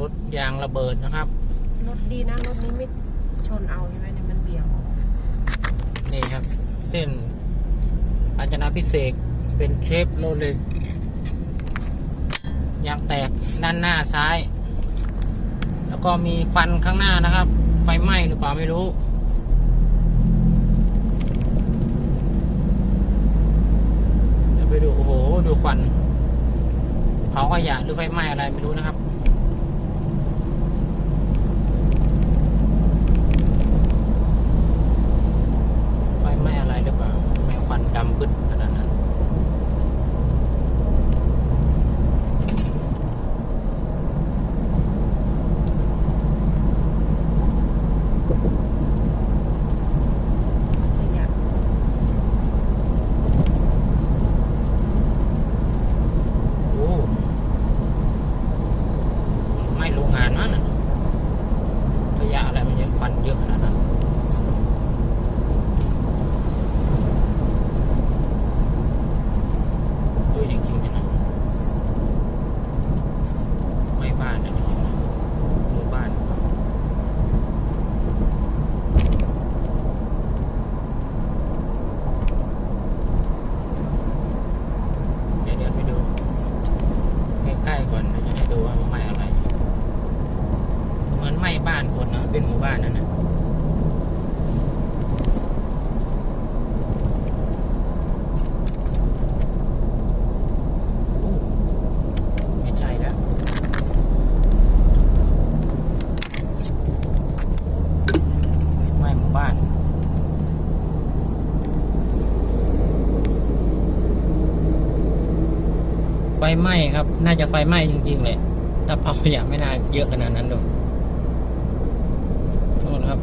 รถยางระเบิดนะครับ รถดีนะรถนี้ไม่ชนเอาใช่ไหมเนี่ยมันเบี่ยงออกนี่ครับ เส้นอัญจนาพิเศษกเป็นเชฟโรเลยยางแตกด้านหน้าซ้าย แล้วก็มีควันข้างหน้านะครับ ไฟไหม้หรือเปล่าไม่รู้เดี๋ยวไปดูโอ้โห ดูควันเผาขยะหรือไฟไหม้อะไรไม่รู้นะครับ ไฟไหม้อะไรหรือเปล่าไม่ ควันดำปึ๊ดขนาดนั้น ขยะ โอ้ไหม่โรงงานนั่นน่ะขยะอะไรมันเยอะควันเยอะขนาดนั้น ด้วยจริงๆนะไม่บ้านนะจริงๆหมู่บ้าน เดี๋ยวเดี๋ยวไปดู ใกล้ๆก่อนเดี๋ยวจะให้ดูว่าไหม้อะไร เหมือน ไหม้บ้านคนนะเป็นหมู่บ้านนั่นนะไม่ใช่แล้วไม้หมู่บ้านไฟไหม้ครับ น่าจะไฟไหม้จริงๆเลย ถ้าเผาขยะไม่น่าเยอะขนาดนั้นหรอก น่นครับ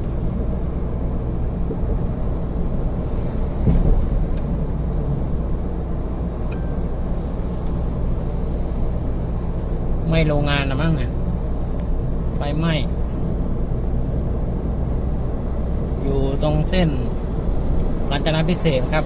ไม่โรงงานนะมั้งเนี่ยไฟไหม้ อยู่ตรงเส้นกาญจนาพิเศษครับ